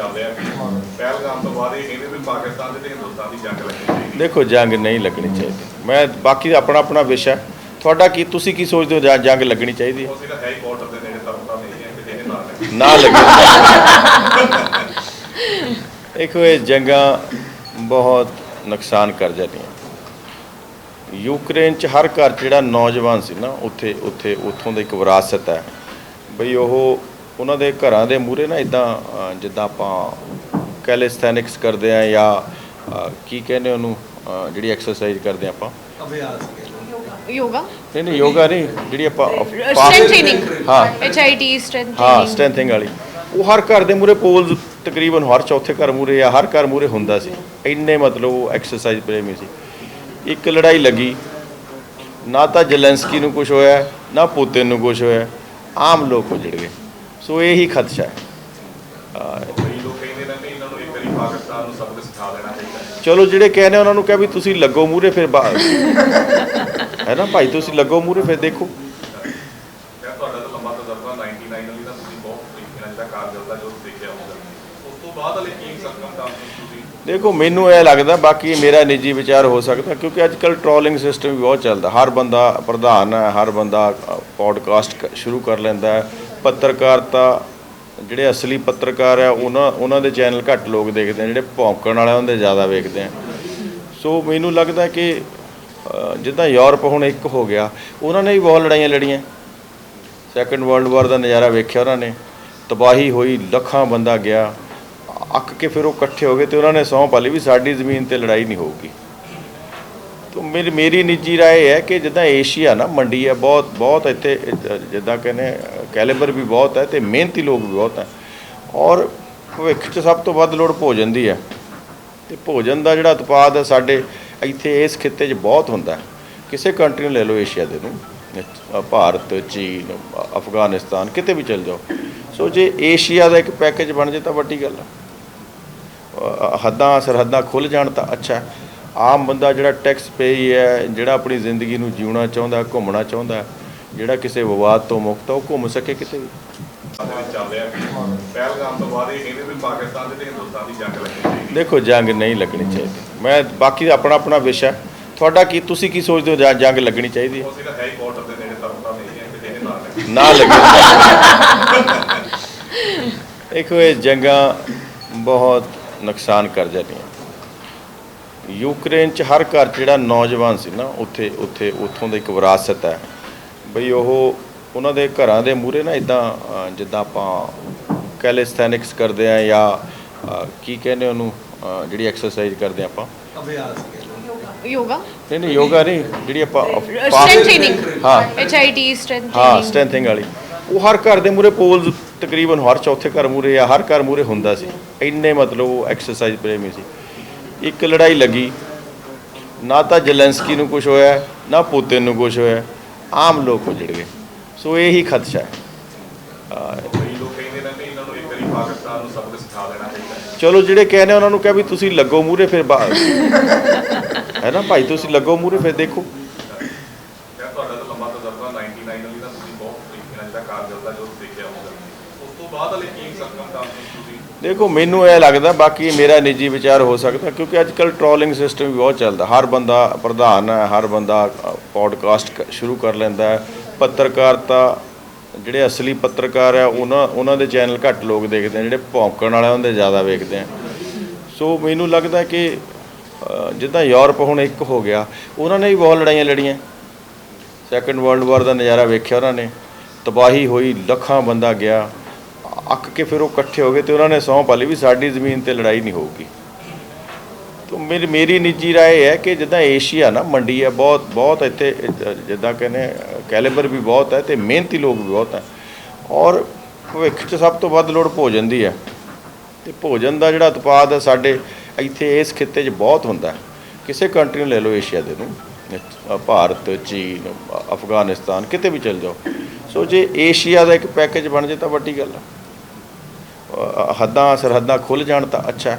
ਚੱਲ ਰਿਹਾ ਕਿ ਪਹਿਲਗਾਮ ਤੋਂ ਬਾਅਦ ਇਹ ਕਹਿੰਦੇ ਵੀ ਪਾਕਿਸਤਾਨ ਤੇ ਹਿੰਦੁਸਤਾਨ ਦੀ ਜੰਗ ਲੱਗਣੀ ਚਾਹੀਦੀ ਦੇਖੋ ਜੰਗ ਨਹੀਂ ਲੱਗਣੀ ਚਾਹੀਦੀ। ਮੈਂ ਬਾਕੀ ਆਪਣਾ ਆਪਣਾ ਵਿਸ਼ਾ ਤੁਹਾਡਾ ਕੀ ਤੁਸੀਂ ਕੀ ਸੋਚਦੇ ਹੋ ਜਾਂ ਜੰਗ ਲੱਗਣੀ ਚਾਹੀਦੀ ਹੈ? ਦੇ ਨੇੜੇ ਨਹੀਂ ਕਿ ਲੱਗੇ। ਨਾ ਲੱਗੇ। ਦੇਖੋ ਇਹ ਜੰਗਾਂ ਬਹੁਤ ਨੁਕਸਾਨ ਕਰ ਜਾਂਦੀਆਂ। ਯੂਕਰੇਨ ਚ ਹਰ ਘਰ ਜਿਹੜਾ ਨੌਜਵਾਨ ਸੀ ਨਾ ਉੱਥੇ ਉੱਥੇ ਉੱਥੋਂ ਦੀ ਇੱਕ ਵਿਰਾਸਤ ਹੈ। ਬਈ ਉਹ ਉਹਨਾਂ ਦੇ ਘਰਾਂ ਦੇ ਮੂਹਰੇ ਨਾ ਇਦਾਂ ਜਿੱਦਾਂ ਆਪਾਂ ਕੈਲਿਸਥੈਨਿਕਸ ਕਰਦੇ ਆ ਜਾਂ ਕੀ ਕਹਿੰਦੇ ਉਹਨੂੰ ਜਿਹੜੀ ਐਕਸਰਸਾਈਜ਼ ਕਰਦੇ ਆ ਆਪਾਂ। ਯੋਗਾ? ਨਹੀਂ ਨਹੀਂ ਯੋਗਾ ਨਹੀਂ ਜਿਹੜੀ ਆਪਾਂ ਸਟ੍ਰੈਂਥ ਟ੍ਰੇਨਿੰਗ ਹਾਂ। ਐਚ ਆਈ ਟੀ ਸਟ੍ਰੈਂਥ ਹਾਂ ਸਟ੍ਰੈਂਥਿੰਗ ਵਾਲੀ। ਉਹ ਹਰ ਘਰ ਦੇ ਮੂਰੇ ਪੋਲਸ ਤਕਰੀਬਨ ਹਰ ਚੌਥੇ ਘਰ ਮੂਰੇ ਜਾਂ ਹਰ ਘਰ ਮੂਰੇ ਹੁੰਦਾ ਸੀ। ਇੰਨੇ ਮਤਲਬ ਐਕਸਰਸਾਈਜ਼ ਪ੍ਰੇਮੀ ਸੀ। ਇੱਕ ਲੜਾਈ ਲੱਗੀ। ਨਾ ਤਾਂ ਜੈਲੈਂਸਕੀ ਨੂੰ ਕੁਝ ਹੋਇਆ ਨਾ ਪੁਤਿਨ ਨੂੰ ਕੁਝ ਹੋਇਆ। ਆਮ ਲੋਕ ਉਜੜ ਗਏ। ਸੋ ਇਹੀ ਖਦਸ਼ਾ ਹੈ। ਚਾਹੀਦਾ ਹੈ। ਚਲੋ ਜਿਹੜੇ ਕਹਿੰਦੇ ਉਹਨਾਂ ਨੂੰ ਕਿਹਾ ਵੀ ਤੁਸੀਂ ਲੱਗੋ ਮੂਰੇ ਫਿਰ ਹੈ ਨਾ ਭਾਈ ਤੁਸੀਂ ਲੱਗੋ ਮੂਰੇ ਫਿਰ ਦੇਖੋ। ਮੈਂ ਤੁਹਾਡਾ ਤਾਂ ਲੰਬਾ ਤਜਰਬਾ 99 ਵਾਲੀ ਦਾ ਤੁਸੀਂ ਬਹੁਤ ਤਰੀਕੇ ਨਾਲ ਜਿਹੜਾ ਕਾਰਗਰ ਦਾ ਜੋ ਦੇਖਿਆ ਹੋਊਗਾ। ਉਸ ਤੋਂ ਬਾਅਦ ਹਲੇ ਕੀ ਸਰਕਮਸਟੈਂਸ ਤੁਸੀਂ? ਦੇਖੋ ਮੈਨੂੰ ਇਹ ਲੱਗਦਾ ਬਾਕੀ ਮੇਰਾ ਨਿੱਜੀ ਵਿਚਾਰ ਹੋ ਸਕਦਾ ਕਿਉਂਕਿ ਅੱਜ ਕੱਲ ਟ੍ਰੋਲਿੰਗ ਸਿਸਟਮ ਵੀ ਬਹੁਤ ਚੱਲਦਾ। ਹਰ ਬੰਦਾ ਪ੍ਰਧਾਨ ਹੈ ਹਰ ਬੰਦਾ ਪੋਡਕਾਸਟ ਸ਼ੁਰੂ ਕਰ ਲੈਂਦਾ ਹੈ। ਪੱਤਰਕਾਰਤਾ ਜਿਹੜੇ ਅਸਲੀ ਪੱਤਰਕਾਰ ਆ, ਉਹਨਾਂ ਉਹਨਾਂ ਦੇ ਚੈਨਲ ਘੱਟ ਲੋਕ ਦੇਖਦੇ ਆ, ਜਿਹੜੇ ਭੌਂਕਣ ਵਾਲੇ ਉਹਨਾਂ ਜ਼ਿਆਦਾ ਵੇਖਦੇ ਆ। ਸੋ ਮੈਨੂੰ ਲੱਗਦਾ ਕਿ ਜਿੱਦਾਂ ਯੂਰਪ ਹੁਣ ਇੱਕ ਹੋ ਗਿਆ, ਉਹਨਾਂ ਨੇ ਵੀ ਬਹੁਤ ਲੜਾਈਆਂ ਲੜੀਆਂ। ਸੈਕੰਡ ਵਰਲਡ ਵਾਰ ਦਾ ਨਜ਼ਾਰਾ ਵੇਖਿਆ ਉਹਨਾਂ ਨੇ। ਤਬਾਹੀ ਹੋਈ, ਲੱਖਾਂ ਬੰਦਾ ਗਿਆ। ਅੱਕ ਕੇ ਫਿਰ ਉਹ ਇਕੱਠੇ ਹੋ ਗਏ ਤੇ ਉਹਨਾਂ ਨੇ ਸਹੁੰ ਪਾ ਲਈ ਵੀ ਸਾਡੀ ਜ਼ਮੀਨ ਤੇ ਲੜਾਈ ਨਹੀਂ ਹੋਊਗੀ। ਤੋ ਮੇਰੀ ਮੇਰੀ ਨਿੱਜੀ ਰਾਏ ਹੈ ਕਿ ਜਿੱਦਾਂ ਏਸ਼ੀਆ ਨਾ, ਮੰਡੀ ਹੈ, ਬਹੁਤ ਬਹੁਤ ਇੱਥੇ, ਜਿੱਦਾਂ ਕਹਿੰਦੇ ਕੈਲੀਬਰ ਵੀ ਬਹੁਤ ਹੈ ਤੇ ਮਿਹਨਤੀ ਲੋਕ ਵੀ ਬਹੁਤ ਹੈ। ਔਰ ਭਵਿੱਖ 'ਚ ਸਭ ਤੋਂ ਵੱਧ ਲੋੜ ਭੋਜਨ ਦੀ ਹੈ। ਤੇ ਭੋਜਨ ਦਾ ਜਿਹੜਾ ਉਤਪਾਦ ਹੈ, ਸਾਡੇ ਇੱਥੇ ਇਸ ਖਿੱਤੇ 'ਚ ਬਹੁਤ ਹੁੰਦਾ ਕਿਸੇ ਕੰਟਰੀ ਨੂੰ ਲੈ ਲਓ, ਏਸ਼ੀਆ ਦੇ ਨੂੰ ਭਾਰਤ, ਚੀਨ, ਅਫਗਾਨਿਸਤਾਨ, ਕਿਤੇ ਵੀ ਚਲ ਜਾਓ। ਸੋ ਜੇ ਏਸ਼ੀਆ ਦਾ ਇੱਕ ਪੈਕੇਜ ਬਣ ਜੇ ਤਾਂ ਵੱਡੀ ਗੱਲ ਹੈ। ਹੱਦਾਂ, ਸਰਹੱਦਾਂ ਖੁੱਲ ਜਾਣ ਤਾਂ ਅੱਛਾ ਆਮ ਬੰਦਾ ਜਿਹੜਾ ਟੈਕਸ ਪੇਈ ਹੈ ਜਿਹੜਾ ਆਪਣੀ ਜ਼ਿੰਦਗੀ ਨੂੰ ਜਿਉਣਾ ਚਾਹੁੰਦਾ ਘੁੰਮਣਾ ਚਾਹੁੰਦਾ ਜਿਹੜਾ ਕਿਸੇ ਵਿਵਾਦ ਤੋਂ ਮੁਕਤ ਹੈ ਉਹ ਘੁੰਮ ਸਕੇ ਕਿਤੇ ਵੀ। ਦੇਖੋ ਜੰਗ ਨਹੀਂ ਲੱਗਣੀ ਚਾਹੀਦੀ। ਮੈਂ ਬਾਕੀ ਆਪਣਾ ਆਪਣਾ ਵਿਸ਼ਾ ਤੁਹਾਡਾ ਕੀ ਤੁਸੀਂ ਕੀ ਸੋਚਦੇ ਹੋ ਜੰਗ ਲੱਗਣੀ ਚਾਹੀਦੀ ਹੈ? ਹੈ ਹੀ ਹੈ ਨਾ ਲੱਗੇ ਦੇਖੋ ਇਹ ਜੰਗਾਂ ਬਹੁਤ ਨੁਕਸਾਨ ਕਰ ਜਾਂਦੀਆਂ ਯੂਕਰੇਨ 'ਚ ਹਰ ਘਰ ਜਿਹੜਾ ਨੌਜਵਾਨ ਸੀ ਨਾ ਉੱਥੇ ਉੱਥੇ ਉੱਥੋਂ ਦਾ ਇੱਕ ਵਿਰਾਸਤ ਹੈ। ਬਈ ਉਹ ਉਹਨਾਂ ਦੇ ਘਰਾਂ ਦੇ ਮੂਹਰੇ ਨਾ ਇਦਾਂ ਜਿੱਦਾਂ ਆਪਾਂ ਕੈਲਿਸਥੈਨਿਕਸ ਕਰਦੇ ਆ ਜਾਂ ਕੀ ਕਹਿੰਦੇ ਉਹਨੂੰ ਜਿਹੜੀ ਐਕਸਰਸਾਈਜ਼ ਕਰਦੇ ਆਪਾਂ। ਯੋਗਾ। ਨਹੀਂ ਨਹੀਂ ਯੋਗਾ ਨਹੀਂ ਜਿਹੜੀ ਆਪਾਂ ਸਟ੍ਰੈਂਥ ਟ੍ਰੇਨਿੰਗ ਹਾਂ। ਐਚ ਆਈ ਟੀ ਸਟ੍ਰੈਂਥ ਹਾਂ ਸਟ੍ਰੈਂਥਿੰਗ ਵਾਲੀ। ਉਹ ਹਰ ਘਰ ਦੇ ਮੂਰੇ ਪੋਲਸ ਤਕਰੀਬਨ ਹਰ ਚੌਥੇ ਘਰ ਮੂਰੇ ਜਾਂ ਹਰ ਘਰ ਮੂਰੇ ਹੁੰਦਾ ਸੀ। ਇੰਨੇ ਮਤਲਬ ਐਕਸਰਸਾਈਜ਼ ਪ੍ਰੇਮੀ ਸੀ। ਇੱਕ ਲੜਾਈ ਲੱਗੀ। ਨਾ ਤਾਂ ਜ਼ੈਲੈਂਸਕੀ ਨੂੰ ਕੁਝ ਹੋਇਆ ਨਾ ਪੁਤਿਨ ਨੂੰ ਕੁਝ ਹੋਇਆ। ਆਮ ਲੋਕ ਉਜੜ ਗਏ। ਸੋ ਇਹੀ ਹੈ ਕਈ ਲੋਕ ਕਹਿੰਦੇ ਨੇ ਵੀ ਇਹਨਾਂ ਨੂੰ ਇੱਕ ਵਾਰੀ ਪਾਕਿਸਤਾਨ ਨੂੰ ਸਬਕ ਸਿਖਾ ਦੇਣਾ ਚਾਹੀਦਾ ਹੈ। ਚਲੋ ਜਿਹੜੇ ਕਹਿੰਦੇ ਉਹਨਾਂ ਨੂੰ ਕਿਹਾ ਵੀ ਤੁਸੀਂ ਲੱਗੋ ਮੂਰੇ ਫਿਰ ਬਾ- ਹੈ ਨਾ ਭਾਈ ਤੁਸੀਂ ਲੱਗੋ ਮੂਰੇ ਫਿਰ ਦੇਖੋ। ਮੈਂ ਤੁਹਾਡਾ ਤਾਂ ਲੰਬਾ ਤਜਰਬਾ 99 ਵਾਲੀ ਦਾ ਤੁਸੀਂ ਬਹੁਤ ਤਰੀਕੇ ਨਾਲ ਜਿਹੜਾ ਕਾਰਗਰ ਦਾ ਜੋ ਦੇਖਿਆ ਹੋਊਗਾ। ਉਸ ਤੋਂ ਬਾਅਦ ਹਲੇ ਕੀ ਸਰਕਮਸਟੈਂਸ ਤੁਸੀਂ ਦੇਖੋ, ਮੈਨੂੰ ਇਹ ਲੱਗਦਾ ਬਾਕੀ ਮੇਰਾ ਨਿੱਜੀ ਵਿਚਾਰ ਹੋ ਸਕਦਾ ਕਿਉਂਕਿ ਅੱਜ ਕੱਲ ਟ੍ਰੋਲਿੰਗ ਸਿਸਟਮ ਵੀ ਬਹੁਤ ਚੱਲਦਾ। ਹਰ ਬੰਦਾ ਪ੍ਰਧਾਨ ਹੈ, ਹਰ ਬੰਦਾ ਪੋਡਕਾਸਟ ਸ਼ੁਰੂ ਕਰ ਲੈਂਦਾ ਹੈ। ਪੱਤਰਕਾਰਤਾ ਜਿਹੜੇ ਅਸਲੀ ਪੱਤਰਕਾਰ ਆ ਉਹਨਾਂ ਉਹਨਾਂ ਦੇ ਚੈਨਲ ਘੱਟ ਲੋਕ ਦੇਖਦੇ ਆ ਜਿਹੜੇ ਭੌਂਕਣ ਵਾਲੇ ਉਹਨਾਂ ਦੇ ਜ਼ਿਆਦਾ ਵੇਖਦੇ ਆ। ਸੋ ਮੈਨੂੰ ਲੱਗਦਾ ਕਿ ਜਿੱਦਾਂ ਯੂਰਪ ਹੁਣ ਇੱਕ ਹੋ ਗਿਆ, ਉਹਨਾਂ ਨੇ ਵੀ ਬਹੁਤ ਲੜਾਈਆਂ ਲੜੀਆਂ। ਸੈਕੰਡ ਵਰਲਡ ਵਾਰ ਦਾ ਨਜ਼ਾਰਾ ਵੇਖਿਆ ਉਹਨਾਂ ਨੇ। ਤਬਾਹੀ ਹੋਈ, ਲੱਖਾਂ ਬੰਦਾ ਗਿਆ। ਅੱਕ ਕੇ ਫਿਰ ਉਹ ਇਕੱਠੇ ਹੋ ਗਏ ਤੇ ਉਹਨਾਂ ਨੇ ਸਹੁੰ ਪਾ ਲਈ ਵੀ ਸਾਡੀ ਜ਼ਮੀਨ ਤੇ ਲੜਾਈ ਨਹੀਂ ਹੋਊਗੀ। ਤੋ ਮੇਰੀ ਮੇਰੀ ਨਿੱਜੀ ਰਾਏ ਹੈ ਕਿ ਜਿੱਦਾਂ ਏਸ਼ੀਆ ਨਾ, ਮੰਡੀ ਹੈ, ਬਹੁਤ ਬਹੁਤ ਇੱਥੇ, ਜਿੱਦਾਂ ਕਹਿੰਦੇ ਕੈਲੇਬਰ ਵੀ ਬਹੁਤ ਹੈ ਤੇ ਮਿਹਨਤੀ ਲੋਕ ਵੀ ਬਹੁਤ ਹੈ। ਔਰ ਭਵਿੱਖ 'ਚ ਸਭ ਤੋਂ ਵੱਧ ਲੋੜ ਭੋਜਨ ਦੀ ਹੈ। ਤੇ ਭੋਜਨ ਦਾ ਜਿਹੜਾ ਉਤਪਾਦ ਹੈ ਸਾਡੇ ਇੱਥੇ ਇਸ ਖਿੱਤੇ 'ਚ ਬਹੁਤ ਹੁੰਦਾ ਕਿਸੇ ਕੰਟਰੀ ਨੂੰ ਲੈ ਲਓ ਏਸ਼ੀਆ ਦੇ ਨੂੰ ਭਾਰਤ, ਚੀਨ, ਅਫਗਾਨਿਸਤਾਨ, ਕਿਤੇ ਵੀ ਚਲ ਜਾਓ। ਸੋ ਜੇ ਏਸ਼ੀਆ ਦਾ ਇੱਕ ਪੈਕੇਜ ਬਣ ਜੇ ਤਾਂ ਵੱਡੀ ਗੱਲ ਆ। ਹੱਦਾਂ ਸਰਹੱਦਾਂ ਖੁੱਲ ਜਾਣ ਤਾਂ ਅੱਛਾ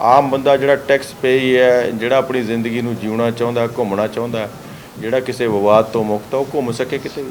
ਆਮ ਬੰਦਾ ਜਿਹੜਾ ਟੈਕਸ ਪੇਈ ਹੈ, ਜਿਹੜਾ ਆਪਣੀ ਜ਼ਿੰਦਗੀ ਨੂੰ ਜਿਉਣਾ ਚਾਹੁੰਦਾ, ਘੁੰਮਣਾ ਚਾਹੁੰਦਾ, ਜਿਹੜਾ ਕਿਸੇ ਵਿਵਾਦ ਤੋਂ ਮੁਕਤ ਹੈ, ਉਹ ਘੁੰਮ ਸਕੇ ਕਿਤੇ ਵੀ।